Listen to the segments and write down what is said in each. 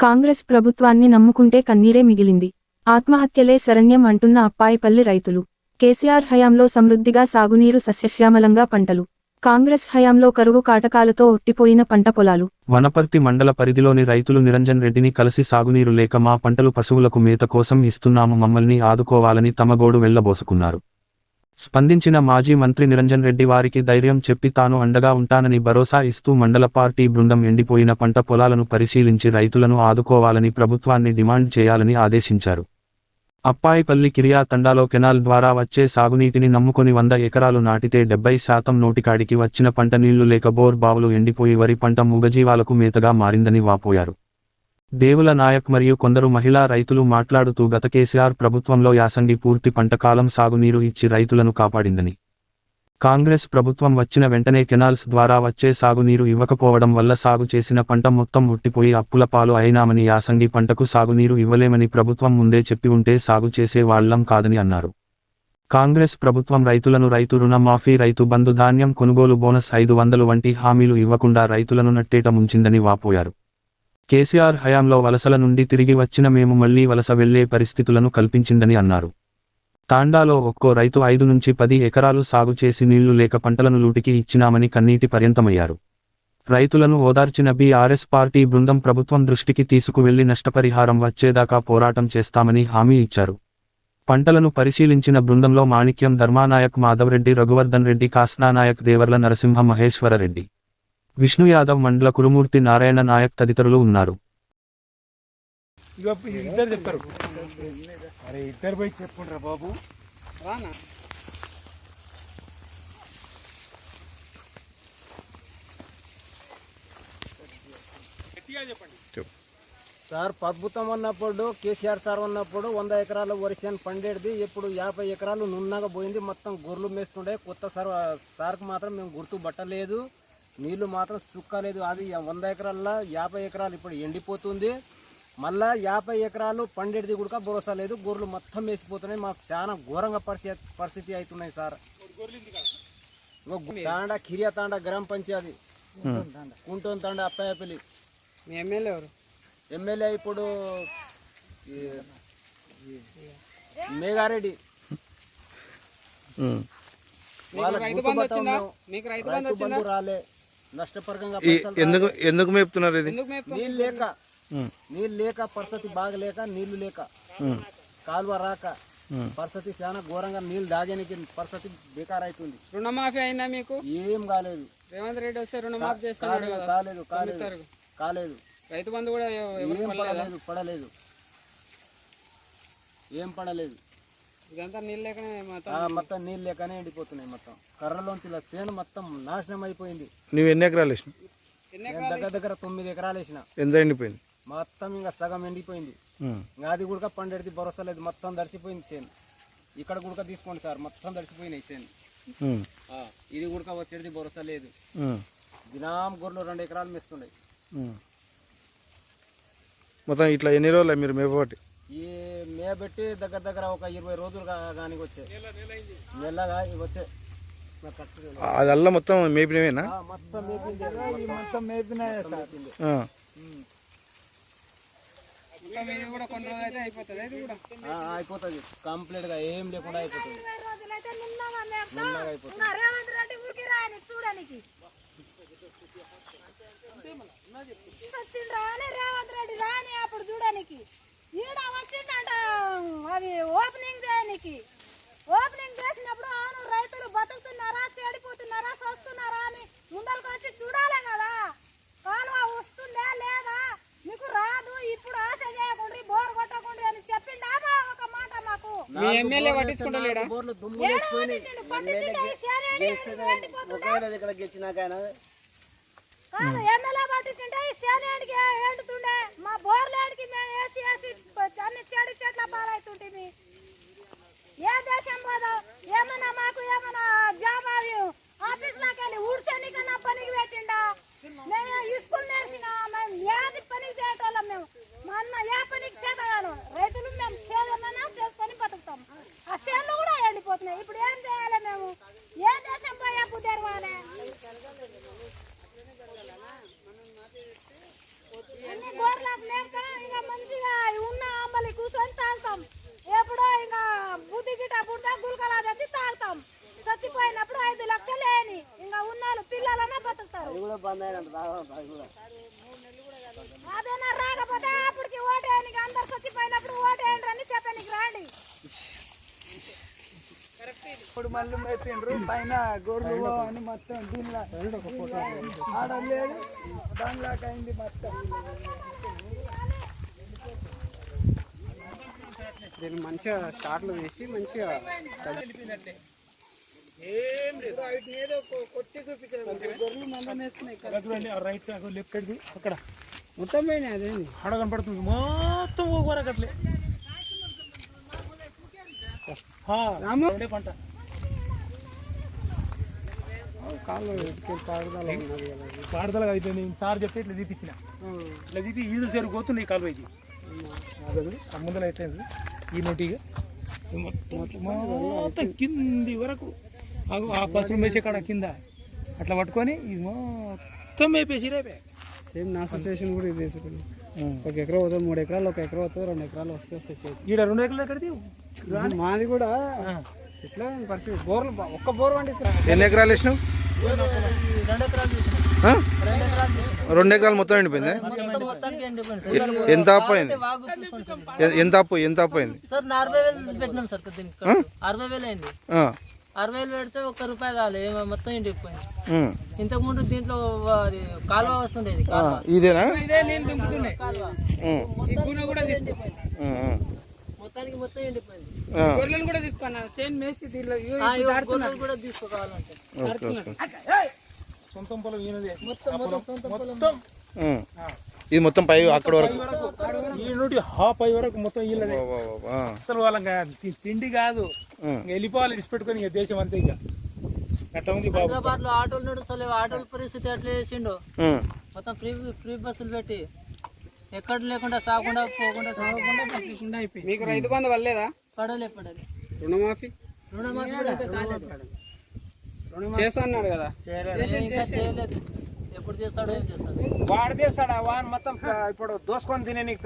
కాంగ్రెస్ ప్రభుత్వాన్ని నమ్ముకుంటే కన్నీరే మిగిలింది. ఆత్మహత్యలే శరణ్యం అంటున్న అప్పాయిపల్లి రైతులు. కేసీఆర్ హయాంలో సమృద్ధిగా సాగునీరు సస్యశ్యామలంగా పంటలు. కాంగ్రెస్ హయాంలో కరువు కాటకాలతో ఒట్టిపోయిన పంట పొలాలు. వనపర్తి మండల పరిధిలోని రైతులు నిరంజన్ రెడ్డిని కలిసి సాగునీరు లేక మా పంటలు పశువులకు మేత కోసం ఇస్తున్నాము మమ్మల్ని ఆదుకోవాలని తమగోడు వెళ్ళబోసుకున్నారు. స్పందించిన మాజీ మంత్రి నిరంజన్ రెడ్డి వారికి ధైర్యం చెప్పి తాను అండగా ఉంటానని భరోసా ఇస్తూ మండల పార్టీ బృందం ఎండిపోయిన పంట పొలాలను పరిశీలించి రైతులను ఆదుకోవాలని ప్రభుత్వాన్ని డిమాండ్ చేయాలని ఆదేశించారు. అప్పాయిపల్లి కిరియా తండాలో కెనాల్ ద్వారా వచ్చే సాగునీటిని నమ్ముకొని వంద ఎకరాలు నాటితే డెబ్బై శాతం నోటికాడికి వచ్చిన పంట నీళ్ళు లేక బోర్ బావులు ఎండిపోయి వరి పంట మూగజీవాలకు మేతగా మారిందని వాపోయారు. దేవుల నాయక్ మరియు కొందరు మహిళా రైతులు మాట్లాడుతూ గత కేసీఆర్ ప్రభుత్వంలో యాసంగి పూర్తి పంటకాలం సాగునీరు ఇచ్చి రైతులను కాపాడిందని. కాంగ్రెస్ ప్రభుత్వం వచ్చిన వెంటనే కెనాల్స్ ద్వారా వచ్చే సాగునీరు ఇవ్వకపోవడం వల్ల సాగు చేసిన పంట మొత్తం ఉట్టిపోయి అప్పుల పాలు అయినామని యాసంగి పంటకు సాగునీరు ఇవ్వలేమని ప్రభుత్వం ముందే చెప్పి ఉంటే సాగు చేసే వాళ్ళం కాదని అన్నారు. కాంగ్రెస్ ప్రభుత్వం రైతులను రైతు రుణమాఫీ రైతు బంధు ధాన్యం కొనుగోలు బోనస్ ఐదు వందలు వంటి హామీలు ఇవ్వకుండా రైతులను నట్టేట ముంచిందని వాపోయారు. కేసీఆర్ హయాంలో వలసల నుండి తిరిగి వచ్చిన మేము మళ్ళీ వలస వెళ్ళే పరిస్థితులను కల్పించిందని అన్నారు. తాండాలో ఒక్కో రైతు ఐదు నుంచి పది ఎకరాలు సాగు చేసి నీళ్ళు లేక పంటలను లూటికి ఇచ్చినామని కన్నీటి పర్యంతమయ్యారు. రైతులను ఓదార్చిన బీఆర్ఎస్ పార్టీ బృందం ప్రభుత్వం దృష్టికి తీసుకువెళ్ళి నష్టపరిహారం వచ్చేదాకా పోరాటం చేస్తామని హామీ ఇచ్చారు. పంటలను పరిశీలించిన బృందంలో మాణిక్యం ధర్మానాయక్ మాధవరెడ్డి రఘువర్ధన్ రెడ్డి కాస్నానాయక్ దేవర్ల నరసింహ మహేశ్వరరెడ్డి విష్ణు యాదవ్ మండల కురుమూర్తి నారాయణ నాయక్ తదితరులు ఉన్నారు. అరే ఇద్దరు పోయి చెప్పుకుంటారా బాబు. సార్ ప్రభుత్వం ఉన్నప్పుడు కేసీఆర్ సార్ ఉన్నప్పుడు వంద ఎకరాల వరిసేను పండేది ఇప్పుడు యాభై ఎకరాలు నున్నగా పోయింది. మొత్తం గొర్రెలు మేస్తుండే. కొత్త సార్ సార్కు మాత్రం మేము గుర్తు పట్టలేదు. నీళ్ళు మాత్రం చుక్కలేదు. అది వంద ఎకరాల్లో యాభై ఎకరాలు ఇప్పుడు ఎండిపోతుంది. మళ్ళా యాభై ఎకరాలు పండేది కూడా భరోసా లేదు. గొర్రెలు మొత్తం వేసిపోతున్నాయి. మాకు చాలా ఘోరంగా పరిస్థితి పరిస్థితి అవుతున్నాయి సార్. తాండా కిరియా తాండా గ్రామ పంచాయతీ. కుంటోన్ తాండా అప్పాయపల్లి. మీ ఎమ్మెల్యే ఎవరు? ఎమ్మెల్యే ఇప్పుడు మేఘారెడ్డి రాలే. నష్టపరంగా ఎందుకు ఎందుకు మేపుతున్నారు ఇది? లేక నీళ్ళు లేక పరిస్థితి బాగలేక నీళ్ళు లేక. కాలువ రాక పరిస్థితి చాలా ఘోరంగా నీళ్ళు దాగేనికి పరిస్థితి బేకార్ అవుతుంది రుణమాఫీ అయిందా మీకు? ఏం కాలేదు. రేవంత్ రెడ్డి వస్తే రుణమాఫీ చేస్తున్నాడు కాలేదు కదా. కాలేదు కాలేదు రైతు బంధు కూడా ఏం పడలేదా పడలేదు. ఏం పడలేదు. ఇదంతా నీళ్ళు లేకనే మొత్తం నీళ్ళు లేకనే ఎండిపోతున్నాయి మొత్తం. కర్రలోంచి ఇలా చేను మొత్తం నాశనం అయిపోయింది. నువ్వు ఎన్ని ఎకరాలు నేను దగ్గర దగ్గర తొమ్మిది ఎకరాలు వేసిన. ఎంత ఎండిపోయింది? మొత్తం ఇంకా సగం ఎండిపోయింది. అది కూడా పండేది భరోసా లేదు మొత్తం దడిచిపోయింది చేను. ఇక్కడ కూడా తీసుకోండి సార్ మొత్తం దడిచిపోయినాయి చేను. ఉమ్. ఆ, ఇది కూడా వచ్చేది భరోసా లేదు. దినాం గొర్రెలు రెండు ఎకరాలు మేస్తున్నాయి. ఉమ్. మొత్తం ఇట్లా ఎన్ని రోజులు మీరు మేపబట్టి ఈ మేబెట్టి దగ్గర దగ్గర ఒక ఇరవై రోజులు కానీ వచ్చాయి. నెలగా తెలియదు. అదల్లా మొత్తం మేపినవేనా? ఆ, మొత్తం మేపింది. మొత్తం మేపినాయా సార్. ఆ. మొత్తం ఇది కూడా కొన్ని రోజులు అయితే అయిపోతుంది. ఇది కూడా. ఆ, అయిపోతుంది. కంప్లీట్గా ఏం లేకుండా అయిపోతుంది. నిన్నగా రేవంత్ రెడ్డి ఊరికి రాని చూడడానికి వచ్చిండ్రా రేవంత్ రెడ్డి రాని అప్పుడు చూడడానికి ఈడ వచ్చిందంట అది ఓపెనింగ్ చేయడానికి ఓపెనింగ్ చేసినప్పుడు అవును రైతులు బతుకుతున్నారా చెడిపోతున్నారా సస్తున్నారా అని ముందరకు వచ్చి చూడాలి కదా. కాలువ వస్తుందా లేదా? మీకు రాదు ఇప్పుడు ఆశ చేయకుండా బోర్ కొట్టకుండా అని చెప్పిండా. ఒక మాట మాకు. మీ ఎమ్మెల్యే పట్టించుకుంటలేడా బోర్లు దుమ్ము ఏడి? ఎండిపోతుందా? దగ్గర గెలిచినాక కాదు ఎమ్మెల్యే పట్టించుంటే ఈ సేనేడికి ఎండుతుండే. మా బోర్లేడికి మేము వేసి వేసి అన్ని చెడు చెట్ల పాలవుతుంటే ఏ దేశం పోదాం? ఏమన్నా మాకు ఏమన్నా జాబ్ అవి? ఆఫీస్ లాకి వెళ్ళి ఊడ్చనికన్నా పనికి పెట్టిండా? మేము స్కూల్ నేర్చిన మేము ఏది పనికి చేయటోళ్ళం మేము. మా అన్న ఏ పనికి చేతగాను రైతులు మేము చేదన్నా చేసుకొని బతుకుతాం. ఆ చేనులు కూడా ఎండిపోతున్నాయి. ఇప్పుడు ఏం చేయాలి మేము? ఏ దేశం పోయా కుదేరవాలి అన్ని గోర్లకు మేపుతాం ఇంకా మంచిగా ఉన్న మళ్ళీ కూర్చొని తాగుతాం ఎప్పుడో ఇంకా బుద్ధి గిట పుడతా గుల్కలా తెచ్చి తాగుతాం చచ్చిపోయినప్పుడు ఐదు లక్షలు వేయని ఇంకా ఉన్నాళ్ళు పిల్లలన్నా బతుకుతారు అదేనా రాకపోతే అప్పటికి ఓటేయనికి అందరు చచ్చిపోయినప్పుడు ఓటేయండి అని చెప్పడానికి రాండి. ఇప్పుడు మళ్ళీ మెప్పిండ్రు పైన గొర్రెలు అని మొత్తం దీనిలో. ఆడలేదు దానిలాగా అయింది మొత్తం. దీన్ని మంచిగా షార్ట్లు తీసి మంచిగా ఏం లేదు. కొట్టి చూపించారు రైట్ సైడ్ లెఫ్ట్ సైడ్ అక్కడ. మొత్తం ఆడ కనపడుతుంది. మొత్తం ఊగరకు అట్లే. పంట. పాడుదల అది. పాడదల అయిపోయింది సార్ చెప్తే ఇట్లా తీపిచ్చిన. ఇట్లా తీపి ఈదులు జరిగిపోతుంది ఈ కాలువ ఇది అదే ఆ ముందర ఎట్లయింది? ఈ నోటిగా మొత్తం కింది వరకు. ఆ పసుపు మేసే కాడ కింద. అట్లా పట్టుకొని ఇది మొత్తం మేపేసి రేపే. సేమ్ నా సిచ్యువేషన్ కూడా ఇది తీసుకుంది ఒక ఎకరా అవుతుంది మూడు ఎకరాలు ఒక ఎకరా అవుతుంది రెండు ఎకరాలు వస్తే వస్తే ఈడ రెండు ఎకరాలు ఎక్కడిది మాది కూడా ఇట్లా పరిస్థితి? బోర్లు ఒక్క బోర్ పండిస్తారు? ఎన్ని ఎకరాలు వేసినావు? రెండు ఎకరాలు చేసిన ఆ? రెండు ఎకరాలు చేసిన రెండు ఎకరాలు మొత్తం ఎండిపోయిందా ఎంత అప్పు అయింది వాగు చూసుకోండి సార్ ఎ- ఎంత అప్పు ఎంత అప్పు అయింది. సార్ నా అరవై వేలు పెడితే ఒక్క రూపాయి రాలే ఏమో మొత్తం ఎండిపోయింది ఉమ్. ఇంతకు ముందు దీంట్లో అది కాలువ వస్తుండేది ఇదేనా. మొత్తానికి మొత్తం ఎండిపోయింది. ఆ, గొర్రెలను కూడా తీసుకున్నాను చైన్ మేసి దీనిలో గొర్రెలు కూడా తీసుకోవాలంటే. సొంతం పొలం మొత్తం మొత్తం సొంత పొలం. ఇది మొత్తం పై అక్కడ వరకు. ఈ నుండి హాఫ్ అయ్యే వరకు మొత్తం వీళ్ళదే వా, వా, వా, ఆ, అసలు వాళ్ళకి తి- తిండి కాదు. ఇంకా వెళ్ళిపోవాలి ఇడిచిపెట్టుకొని ఇక దేశం అంతే ఇక. అట్లా ఉంది బాబు? హైదరాబాద్లో ఆటోలు నడుస్తలేవు ఆటోల పరిస్థితి ఎట్లా చేసిండు? ఉమ్. మొత్తం ఫ్రీ ఫ్రీ బస్సులు పెట్టి. ఎక్కడ లేకుండా సాగకుండా పోకుండా సాగకుండా అయిపోయింది. మీకు రైతు బంధు వల్లేదా పడలే పడలే. రుణమాఫీ? రుణమాఫీ కూడా ఇంకా కాలేదు. చేస్తా అన్నాడు కదా. ఇంకా చేయలేదు ఎప్పుడు చేస్తాడో ఏం చేస్తాడు? వాడు చేస్తాడా? వాన్ మొత్తం ఇప్పుడు దోసుకొని తినే నీకు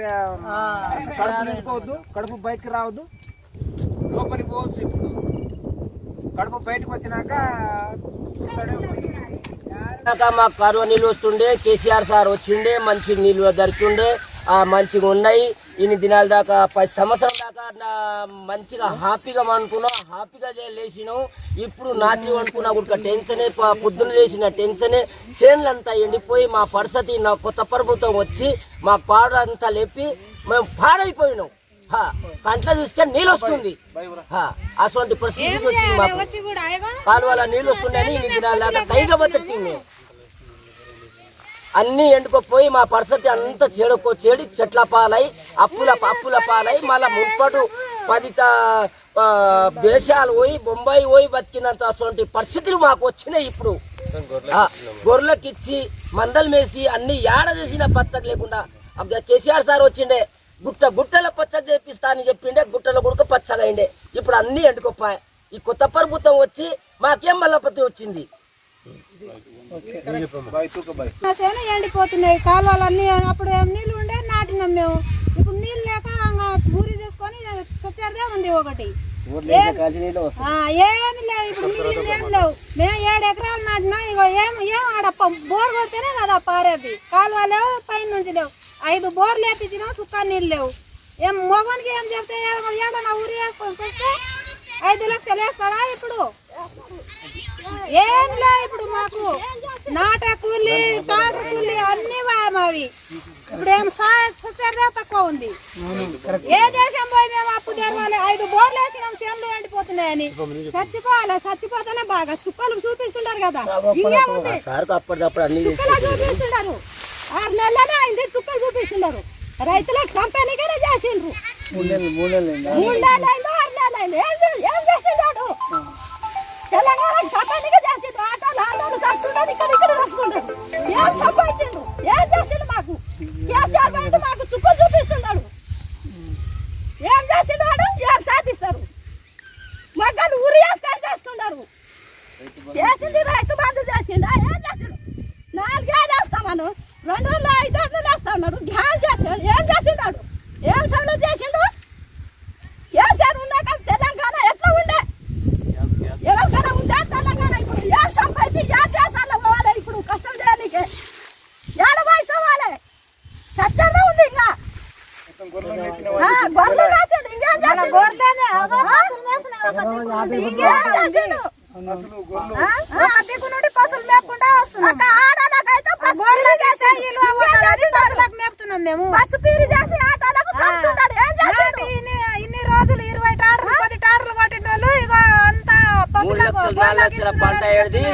కడుపు నింపుకోవద్దు కడుపు బయటకు రావద్దు లోపలికి పోవచ్చు ఇప్పుడు. కడుపు బయటకు వచ్చినాక మాకు కరువు నీళ్ళు వస్తుండే కేసీఆర్ సార్ వచ్చిండే మంచి నీళ్ళు దొరికిండే. మంచిగా ఉన్నాయి. ఇన్ని దినాల దాకా పది సంవత్సరం దాకా నా మంచిగా హ్యాపీగా అనుకున్నాం హ్యాపీగా లేచినాం ఇప్పుడు నాటి అనుకున్నా కూడా టెన్షనే పొద్దున్న లేచిన టెన్షనే చేనులంతా ఎండిపోయి మా పరిస్థితి నా కొత్త ప్రభుత్వం వచ్చి మా పాడంతా లేపి మేము పాడైపోయినాం. కంట్లో చూస్తే నీళ్ళు వస్తుంది. అటువంటి అయ్యవా కాలువల నీళ్ళు వస్తున్నాయని ఇన్ని దినాల దాకా కైగా బతికి మేము అన్నీ ఎండుకోపోయి మా పరిస్థితి అంతా చెడుకో చెడి చెట్ల పాలై అప్పుల అప్పుల పాలై మళ్ళా ముప్పటు పది దేశాలు పోయి బొంబాయి పోయి బతికినంత అటువంటి పరిస్థితులు మాకు వచ్చినాయి ఇప్పుడు. గొర్రెలకిచ్చి గొర్రెలకు ఇచ్చి మందలు మేసి అన్ని ఏడ చేసిన పచ్చడి లేకుండా. అప్పుడు కేసీఆర్ సార్ వచ్చిండే గుట్ట గుట్టల పచ్చడి చేపిస్తా అని చెప్పిండే గుట్టల కొడుకు పచ్చగా అయిండే ఇప్పుడు అన్నీ ఎండుకోపాయి ఈ కొత్త ప్రభుత్వం వచ్చి మాకేం మల్లపతి వచ్చింది? ఎండిపోతున్నాయి. కాలువలు అన్ని అప్పుడు ఏం నీళ్ళు ఉండే నాటినాం మేము. ఇప్పుడు నీళ్ళు లేక ఊరి చేసుకొని సచ్చారదే ఉంది ఒకటి. ఏమి లేవు. ఇప్పుడు నీళ్ళు ఏం లేవు. మేము ఏడు ఎకరాలు నాటినా. ఇగో ఏం ఏం ఆడప్ప. బోర్ కొడితేనే కదా పారేది. కాలువ లేవు పైన నుంచి లేవు. ఐదు బోర్లు వేపించినా సుక్క నీళ్ళు లేవు. ఏం మొగనికి ఏం చెప్తే ఏడన్నా ఊరి వేసుకొని వస్తే ఐదు లక్షలు వేస్తాడా ఇప్పుడు? ఏం లే ఇప్పుడు మాకు? నాట కూలి టాటర్ కూలి అన్ని మావి ఇప్పుడు ఏం సచ్చారదే తక్కువ ఉంది. ఏ దేశం పోయి మేము అప్పు తెరవాలి? ఐదు బోర్లు వేసినాం చేనులు ఎండిపోతున్నాయని. చచ్చిపోవాలి? చచ్చిపోతేనే బాగా. చుక్కలు చూపిస్తుంటారు కదా. ఇంకేముంది? చుక్కలు చూపిస్తుంటారు. ఆరు నెలలనే అయింది చుక్కలు చూపిస్తున్నారు రైతులకు కంపెనీగానే చేసిండ్రు. మూడు నెలలు అయిందా? ఆరు నెలలు అయింది? ఏం చే- ఏం చేసిండాడు తెలంగాణకి కంపెనీగా చేసిండు. ఆటోలు ఆటోలు కట్టుకుంటాడు ఇక్కడ ఇక్కడ కట్టుకుంటాడు ఏం సంపాదించిండు? ఏం చేసిండు మాకు? కేసీఆర్ బయట మాకు చుక్కలు చూపిస్తున్నాడు ఏం చేసిండాడు ఏం సాధిస్తారు? మగ్గలు ఊరి వేసుకొని చేస్తున్నారు చేసింది రైతు బంధు చేసిండు? ఏం చేసిండు? నాలుగేళ్ళు వేస్తామను రెండు రోజులు ఐదు రోజులు వేస్తాడు ధ్యానం చేసాడు ఏం చేసిండాడు ఏం సంగతి చేసిండు కేసీఆర్ ఉన్నాక తెలంగాణ ఎట్లా ఉండే ఎవరికైనా ఉండే తెలంగాణ ఇప్పుడు ఏ ఏ దేశాల్లో పోవాలి ఇప్పుడు కష్టం చేయడానికి ఏడ అవ్వాలి సత్యంగా ఉంది ఇంకా. గొర్రెలు వేసిండు ఇంకేం చేసిండు? ఇంకేం చేసిండు? దిక్కు నుండి పశువులు మేపుకుంటా వస్తున్నాం. ఆడలకైతే పశువులకు మేపుతున్నాం మేము. పశు పీరి చేసి ఆటోలకు ఇన్ని రోజులు ఇరవై టార్లు పది టార్లు కొట్టిన వాళ్ళు ఇగో అంతా పంట ఈ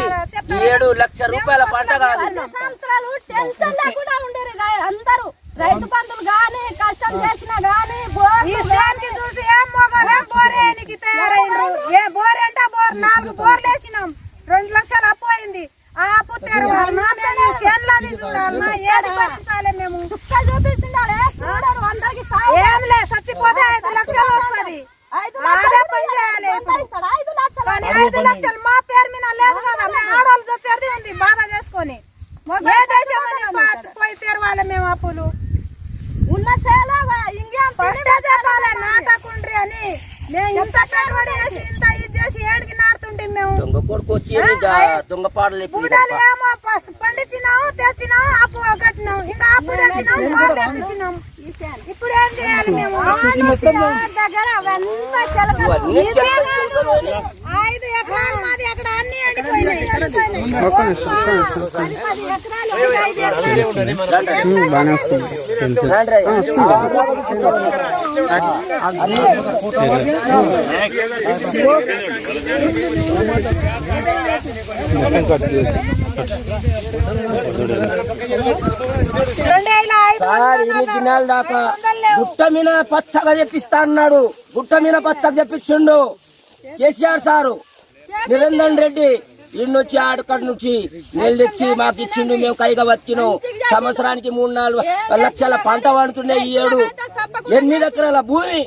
ఏడు లక్ష రూపాయల పంట కాదు. సంవత్సరాలు టెన్షన్ లేకుండా ఉండేరు అందరూ. రైతు బంధువులు గాని కష్టం చేసినా గాని చూసి ఏం మొగలే బోరేనికి తయారైండ్రు? ఏ బోర్ అంటే బోర్? నాలుగు బోర్లు వేసినాం. రెండు లక్షలు అప్పు అయింది. ఆ అప్పు తెరవాలి చూడాలన్నా ఏది భరించాలి మేము చుక్కలు చూపిస్తున్నాడే చూడరు అందరికి ఏం లే చచ్చిపోతే ఐదు లక్షలు వస్తుంది ఐదు లక్షలు ఐదు లక్షలు కానీ ఐదు లక్షలు మా పేరు మీద లేదు కదా మేము ఆడవాళ్ళు వచ్చేది ఉంది బాధ చేసుకొని ఏ దేశం పోయి తెరవాలి మేము అప్పులు ఉన్న సేల ఇంకేం పంటే చెప్పాలి నాటకుండ్రి అని మేము ఇంత పెట్టుబడి చేసి ఇంత ఇది చేసి ఏడికి నాటుతుంటే మేము దొంగ కొడుకు వచ్చి దా- దొంగ పాటలు పూటలు ఏమో పస్- పండించినాము తెచ్చినాము అప్పు కట్టినాం ఇంకా అప్పు ఇప్పుడు ఏం చేయాలి మేము దగ్గర కాదు. ఐదు ఎకరాలు మాది అక్కడ అన్ని ఎండిపోయినాయి బాగానే వస్తుంది ఇన్ని దినాల దాకా గుట్ట మీద పచ్చగా తెప్పిస్తా అన్నాడు గుట్ట మీద పచ్చగా తెప్పించిండు. KCR sir. నిరంజన్ రెడ్డి. ఇన్నొచ్చి ఆడకడ నుంచి నీళ్ళు తెచ్చి మాకు ఇచ్చిండు మేము కైగా బతికినాం. సంవత్సరానికి మూడు నాలుగు లక్షల పంట పండుతుండే ఈ ఏడు. ఎనిమిది ఎకరాల భూమి.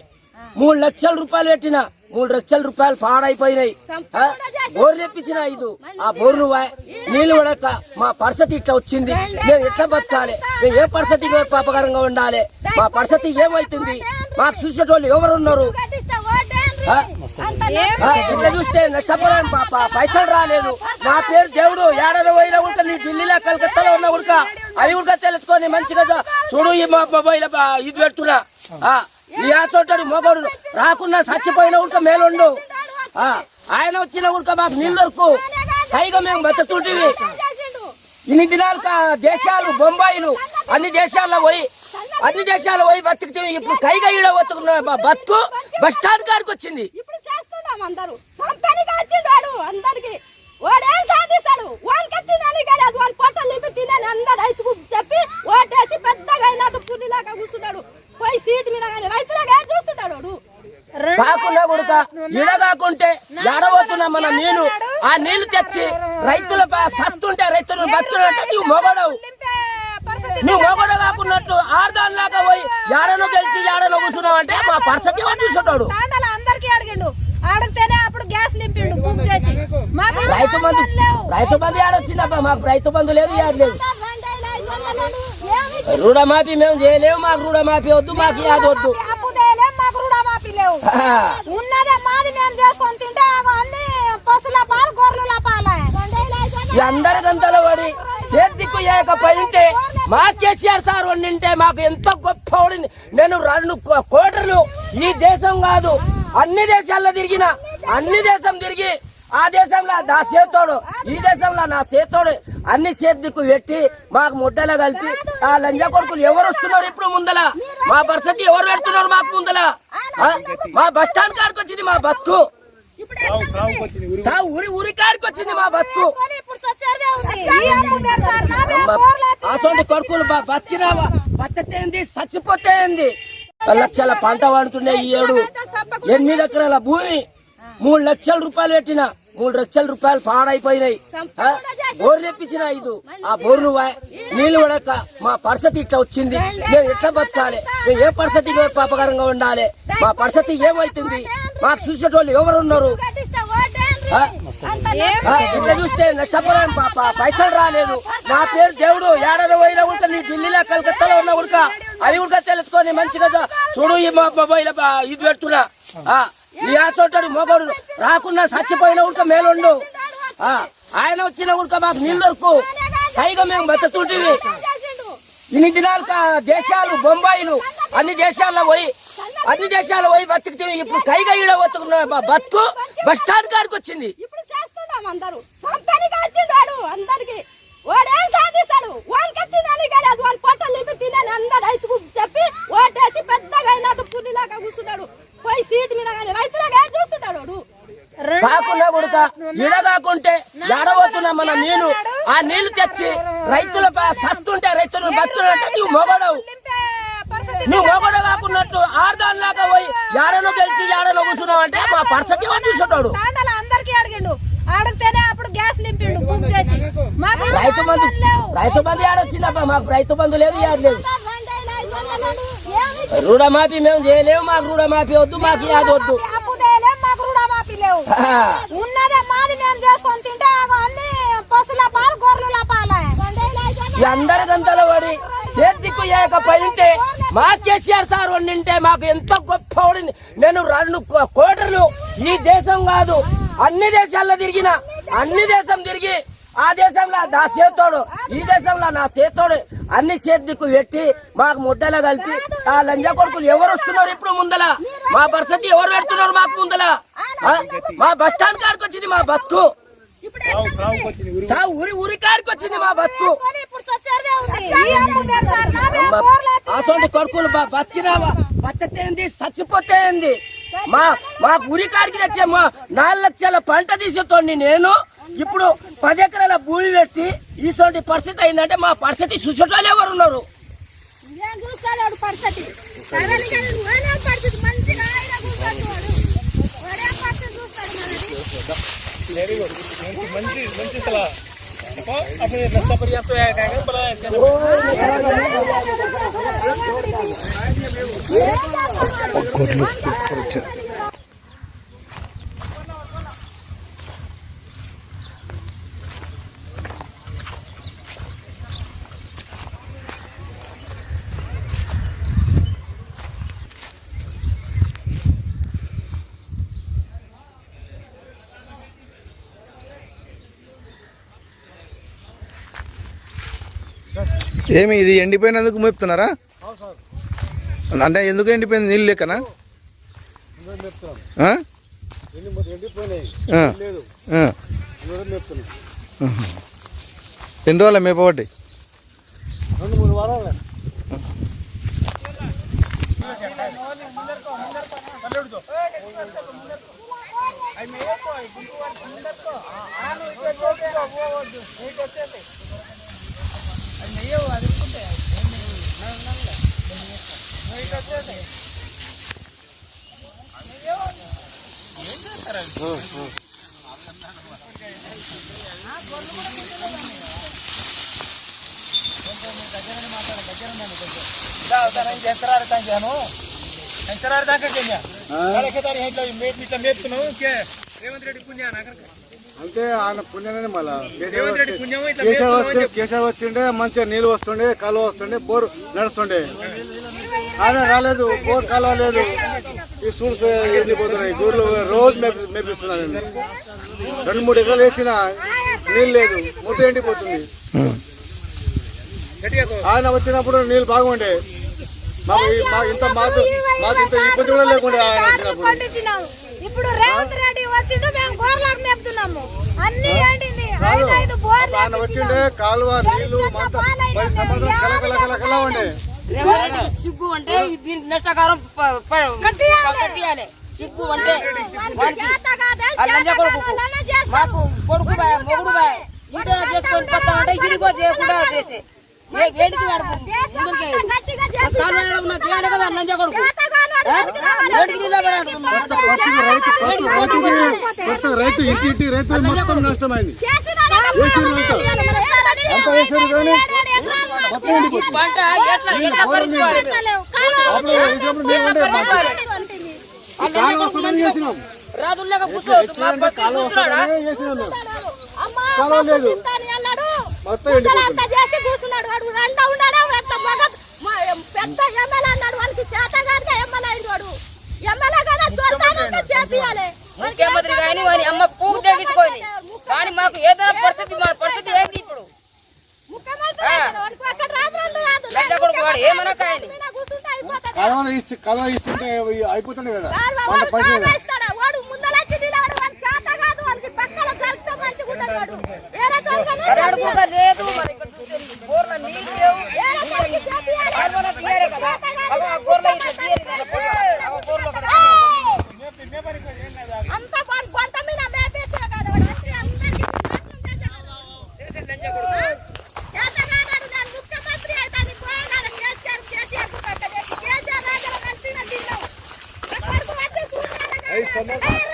మూడు లక్షల రూపాయలు పెట్టిన. మూడు లక్షల రూపాయలు పాడైపోయినాయి. ఆ? బోర్లు తెప్పించిన ఐదు. ఆ బోర్లు నీళ్ళు నీళ్ళు పడక మా పరిస్థితి ఇట్లా వచ్చింది. మేము ఎట్లా బతకాలి? మేము ఏ పరిస్థితికి పాపకరంగా ఉండాలి? మా పరిస్థితి ఏమవుతుంది మాకు చూసేటోళ్ళు ఎవరు ఇట్లా చూస్తే నష్టపోయాను పాప? పైసలు రాలేదు. నా పేరు దేవుడు. ఏడాది పోయినా ఉడక నీ ఢిల్లీలో కలకత్తాలో ఉన్న ఉడక. అవి ఉడక తెలుసుకొని మంచిగా చూడు ఈ మొబైల్ ఇది పెడుతున్నా. ఆ, ఈ ఆతోటాడు మొగడు. రాకున్నా చచ్చిపోయిన ఉడక మేలుండు. ఆ, ఆయన వచ్చిన ఉడక మాకు నీళ్ళు దొరుకు. పైగా మేము బతుకుంటేవి చేసిండు. ఇన్ని దినాలు దేశాలు బొంబాయిలు. అన్ని దేశాల్లో పోయి అన్ని దేశాలు పోయి బతికితే ఇప్పుడు కైగా ఈడ బతుకున్న బతుకు బస్ స్టాండ్ కాడికి వచ్చింది. ఇప్పుడు చేస్తున్నాం అందరూ. అందరికి. వాడేం సాధిస్తాడు? పొట్టలు నింపి తినని అందరు రైతుకు చెప్పి ఓటేసి పెద్దగా అయినట్టు పుల్లిలాగా కూర్చున్నాడు. పోయి సీటు మీద కానీ చూస్తున్నాడు? కాకుండా కొడుక ఈడ కాకుంటే ఎడబోతున్నా మన నీళ్ళు ఆ నీళ్ళు తెచ్చి రైతుల సస్తుంటే రైతులు బతుకులంటే నువ్వు మొగడవు. నువ్వు మొగడ కాకున్నట్టు ఆడదానిలాగా పోయి ఏడనో గెలిచి ఏడనో కూర్చున్నావు అంటే మా పరిస్థితి చూసుంటాడు. తాండల అందరికి అడిగిండు. అడిగితేనే అప్పుడు గ్యాస్ నింపిండు బుక్ చేసి. మాకు? రైతు బంధు. రైతు బంధు ఏడొచ్చిందబ్బా మాకు రైతు బంధు లేదు యాद లేదు. రుణమాఫీ మేము చేయలేము మాకు రుణమాఫీ వద్దు మాకు యాద వద్దు. అందరి గంటలు పడి మాకు ఏకపోయింటే మా కేసీఆర్ సార్ వండింటే మాకు ఎంత గొప్ప నేను రెండు కో- కోటర్లు ఈ దేశం కాదు. అన్ని దేశాల్లో తిరిగిన అన్ని దేశం తిరిగి ఆ దేశంలో నా చేతోడు ఈ దేశంలో నా చేతోడు అన్ని చేతికి పెట్టి మాకు ముడ్డలో కలిపి ఆ లంజ కొడుకులు ఎవరు వస్తున్నారు ఇప్పుడు ముందల? మా పరిస్థితి ఎవరు పెడుతున్నారు మాకు ముందల? మా బస్ స్టాండ్ కాడికి వచ్చింది మా బస్సు. ఊరి ఊరి కాడికి వచ్చింది మా బతుకు. కొడుకులు బ- బతికినావా? బతికేంది చచ్చిపోతే ఏంది? లక్షల పంట పండుతుండే ఈ ఏడు. ఎనిమిది ఎకరాల భూమి. మూడు లక్షల రూపాయలు పెట్టిన. మూడు లక్షల రూపాయలు పాడైపోయినాయి. ఆ? బోర్లు ఎప్పించిన ఐదు. ఆ బోర్లు నీళ్ళు పడక మా పరిస్థితి ఇట్లా వచ్చింది. మేము ఎట్లా బతకాలి? మేము ఏ పరిస్థితి పాపకరంగా ఉండాలి? మా పరిస్థితి ఏమైతుంది మాకు చూసేటోళ్ళు ఎవరు ఉన్నారు ఇట్లా చూస్తే నష్టపోరాను పాప పైసలు రాలేదు. నా పేరు దేవుడు ఏడాది పోయినా ఉడక నీ ఢిల్లీలో కలకత్తాలో ఉన్న ఉడక. అవి ఉడక తెలుసుకొని మంచిగా చూడు ఈ మొబైల్ ఇది పెడుతున్నా. ఆ, ఆసోటాడు మొగడు రాకుండా చచ్చిపోయిన ఉడక మేలుండు. ఆ, ఆయన వచ్చిన ఉడక మాకు నీళ్ళు దొరుకు. పైగా మేము బతుకుంటేవి ఇన్ని దినాలు దేశాలు బొంబాయిలు అన్ని దేశాల్లో పోయి అన్ని దేశాల్లో పోయి బతుకుతే ఇప్పుడు కైగా ఈడ బతుకున్న బతుకు బస్ స్టాండ్ కాడికి వచ్చింది. చెప్పి ఓటేసి పెద్దగా అయినట్టు పుల్లిలాగా కూర్చున్నాడు. పోయి సీట్ మీద కానీ రైతులాగా చూస్తున్నాడు కాకుండా కొడుక ఇడ కాకుంటే ఎడబోతున్నా మన నీళ్ళు ఆ నీళ్ళు తెచ్చి రైతుల సస్తుంటే రైతులు నువ్వు మొగడవు. నువ్వు మొగడ కాకున్నట్టు ఆడదానిలాగా పోయి ఏడనో గెలిచి ఏడనో కూర్చున్నావు అంటే మా పరిస్థితి చూసుంటాడు? తాండాల అందరికి అడిగిండు. అడిగితేనే అప్పుడు గ్యాస్ నింపిండు బుక్ చేసి. రైతు బంధు రైతు బంధు ఏడొచ్చిందబ్బా మాకు రైతు బంధు లేదు యాడ్ లేదు. రుణమాఫీ మేము చేయలేము మాకు రుణమాఫీ వద్దు మాకు యాద వద్దు. అందరి గంతలో పడి చేతికి ఏకపోయింటే మా కేసీఆర్ సార్ ఉండింటే మాకు ఎంత గొప్ప నేను రెండు కో- కోటర్లు ఈ దేశం కాదు అన్ని దేశాల్లో తిరిగిన అన్ని దేశం తిరిగి ఆ దేశంలో నా చేతోడు ఈ దేశంలో నా చేతోడు అన్ని చేతికి పెట్టి మాకు ముడ్డలో కలిపి ఆ లంజా కొడుకులు ఎవరు వస్తున్నారు ఇప్పుడు ముందల? మా పరిస్థితి ఎవరు పెడుతున్నారు మాకు ముందల? మా బస్ స్టాండ్ కాడికి వచ్చింది మా బతుకు ఇప్పుడు సాగు సాగుకు వచ్చింది ఉరి సా ఊరి ఊరి కాడికి వచ్చింది మా బతుకు అటువంటి కొడుకులు బ- బతికినావా బతికేంది చచ్చిపోతే ఏంది? మా మా ఉరి కాడికి తెచ్చే మా నాలుగు లక్షల పంట తీసేతోండి నేను. ఇప్పుడు పది ఎకరాల భూమి పెట్టి ఇటువంటి పరిస్థితి అయిందంటే మా పరిస్థితి చూసేటోళ్ళు ఎవరు వెరీ గుడ్ మంచి మంచి మంచి సలహా देखो अपने रास्ता पर तो आएगा बड़ा ఏమి ఇది ఎండిపోయినందుకు మేపుతున్నారా అంటే ఎందుకు ఎండిపోయింది నీళ్ళు లేకనా ఆ? ఆ. ఆ. ఆహా. ఎన్ని రోజుల మేపబట్టి ఎంతరారు తాను ఎంతరారు దాకా చెయ్యా ఇట్లా మేపుతున్నావు రేవంత్ రెడ్డి పుణ్యా నాకు అంటే ఆయన పుణ్యమే మళ్ళా కేశవ్ వస్తే కేశవ్ వచ్చిండే మంచిగా నీళ్ళు వస్తుండే కాలువ వస్తుండే బోర్ నడుస్తుండే. ఆయన రాలేదు బోర్ కాలువ లేదు. ఈ సూర్స్ ఎండిపోతున్నాయి గూర్లు రోజు మేపి మేపిస్తున్నాను నేను రెండు మూడు ఎకరాలు వేసిన నీళ్ళు లేదు. మొత్తం ఎండిపోతుంది. ఆయన వచ్చినప్పుడు నీళ్ళు బాగుండే. మాకు ఇంత మాకు మాకు ఇంత ఇబ్బంది కూడా లేకుండా ఆయన వచ్చినప్పుడు. ఇప్పుడు రేవంత్ రెడ్డి వచ్చిండు మేము గోర్లకు మేపుతున్నాము. అన్ని ఏంటింది? ఐదు ఐదు బోర్లు వచ్చిండు కాలువ సిగ్గు అంటే దీనికి నష్టకారం కట్టియాలి. సిగ్గు అంటే మాకు కొడుకు మొగుడు ఇంట్లో చేసుకొని పోతామంటే ఇదిగో చేయకుండా చేసి. వేడికి వాడుతుంది కాలువ కదా నంజ కొడుకు. రైతు ఇంటి ఇంటి రైతు మొత్తం నష్టమైంది అంత వేసారు కానీ కాలువ కానీ వాని అమ్మ పూకు తెగించుకొని కానీ మాకు ఏదైనా పరిస్థితి మా పరిస్థితి ఏంటి ఇప్పుడు? పెద్ద కొడుకు వాడు కలవ ఇస్తుంటే అయిపోతుంది కదా. Bye.